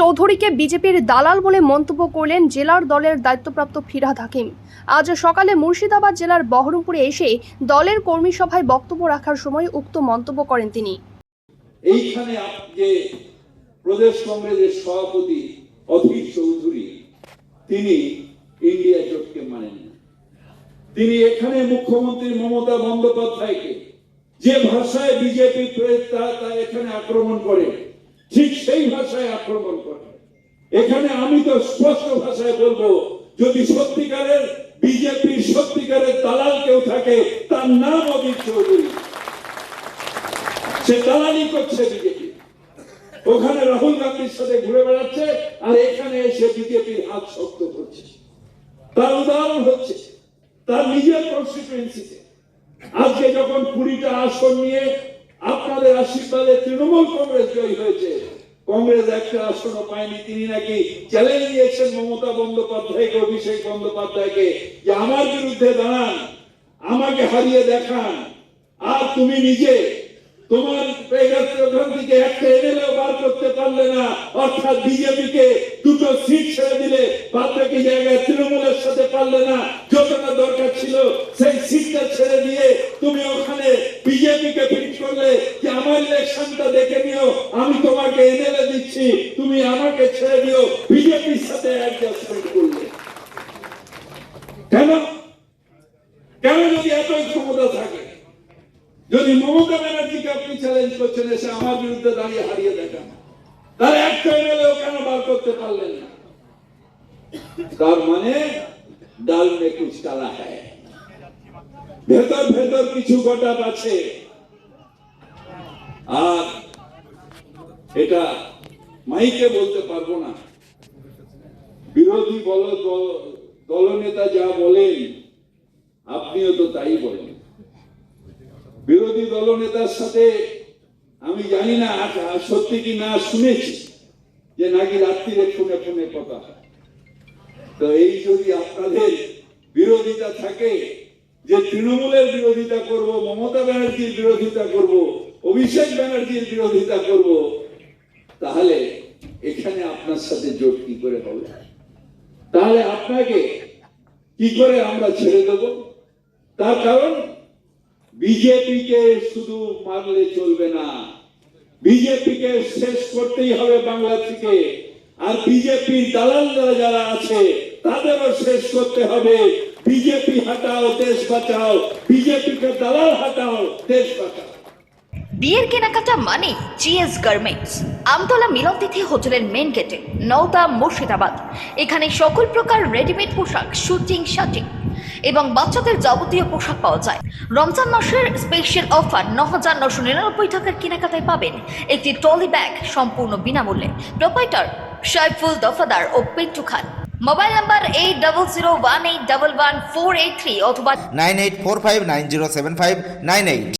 চৌধুরীকে বিজেপির দালাল বলে মন্তব্য করলেন জেলার দলের দায়িত্বপ্রাপ্ত ফিরহাদ হাকিম। আজ সকালে মুর্শিদাবাদ জেলার বহরমপুরে এসে দলের কর্মী সভায় বক্তব্য রাখার সময় উক্ত মন্তব্য করেন তিনি। এইখানে যে প্রদেশ কংগ্রেসের সভাপতি অধীর চৌধুরী, তিনি ইন্ডিয়া জোটকে মানেন তিনি এখানে মুখ্যমন্ত্রী মমতা বন্দ্যোপাধ্যায়কে যে ভাষায় বিজেপি তা তা এখানে আক্রমণ করে ঠিক সেই ভাষায় আক্রমণ করে। এখানে আমি তো স্পষ্ট ভাষায় বলব, যদি সত্যিকারের বিজেপির সত্যিকারের দালাল কেউ থাকে, তার নাম অধীর চৌধুরী। সে দালালি করছে বিজেপি ওখানে রাহুল গান্ধীর সাথে ঘুরে বেড়াচ্ছে, আর এখানে এসে বিজেপির হাত শক্ত করছে। তার উদাহরণ হচ্ছে, তার নিজের কনস্টিটুয়েন্সিতে আজকে যখন কুড়িটা আসন নিয়ে আপনাদের আশীর্বাদে তৃণমূল কংগ্রেস জয়ী হয়েছে। কংগ্রেস একটা আসনও পায়নি। তিনি নাকি চ্যালেঞ্জ দিয়েছেন মমতা বন্দ্যোপাধ্যায়কে, অভিষেক বন্দ্যোপাধ্যায়কে, যে আমার বিরুদ্ধে দাঁড়ান, আমাকে হারিয়ে দেখান। আর তুমি নিজে তোমার ওখান একটা এমএলএ বার করতে পারলে না। অর্থাৎ বিজেপিকে দুটো সিট ছেড়ে দিলে বাদ বাকি জায়গায় তৃণমূলের সাথে পারলে না। যতটা দরকার ছিল সেই সিটটা ছেড়ে দিয়ে তুমি ইলেকশনটা দেখে নিও। আমি তোমাকে এমএলএ দিচ্ছি। তুমি আমাকে ছেড়ে দিও। বিজেপির সাথে অ্যাডজাস্টমেন্ট করলে। কেন? কেন যদি এতই ক্ষমতা থাকে? যদি মমতা ব্যানার্জিকে আপনি চ্যালেঞ্জ করছেন, এসে আমার বিরুদ্ধে দাঁড়িয়ে হারিয়ে একটা এমএলএও কেন বার করতে পারলেন না? তার মানে ডাল কালা ভেতর ভেতর কিছু গোটা আছে। আর এটা মাইকে বলতে পারব না। বিরোধী বল, দল- দলনেতা যা বলেন, আপনিও তো তাই বলেন। বিরোধী দলনেতার সাথে আমি জানি না সত্যি কি না শুনেছি যে নাকি রাত্রিরে ফোনে ফোনে কথা। তো এই যদি আপনাদের বিরোধিতা থাকে যে তৃণমূলের বিরোধিতা করব, মমতা ব্যানার্জির বিরোধিতা করব অভিষেক ব্যানার্জির বিরোধিতা করব, তাহলে এখানে আপনার সাথে জোট কি করে হবে? তাহলে আপনাকে কি করে আমরা ছেড়ে দেব? তার কারণ, বিজেপিকে শুধু মারলে চলবে না। বিজেপিকে শেষ করতেই হবে বাংলা থেকে। আর বিজেপির দালালরা যারা আছে, তাদেরও শেষ করতে হবে। বিজেপি হাটাও, দেশ বাঁচাও। বিজেপিকে দালাল হাটাও, দেশ বাঁচাও। বিয়ের কেনাকাটা মানে জিএস গার্মেন্টস আমতলা মিলনতিথি হোটেলের মেন গেটে নওদা মুর্শিদাবাদ। এখানে সকল প্রকার রেডিমেড পোশাক শুটিং শাটিং এবং বাচ্চাদের যাবতীয় পোশাক পাওয়া যায়। রমজান মাসের স্পেশাল অফার ন হাজার নশো নিরানব্বই টাকার কেনাকাটায় পাবেন একটি ট্রলি ব্যাগ সম্পূর্ণ বিনামূল্যে। প্রোপাইটার সাইফুল দফাদার ও Pintu Khan. Mobile number eight double zero one eight double one four eight three অথবা nine eight four five nine zero seven five nine eight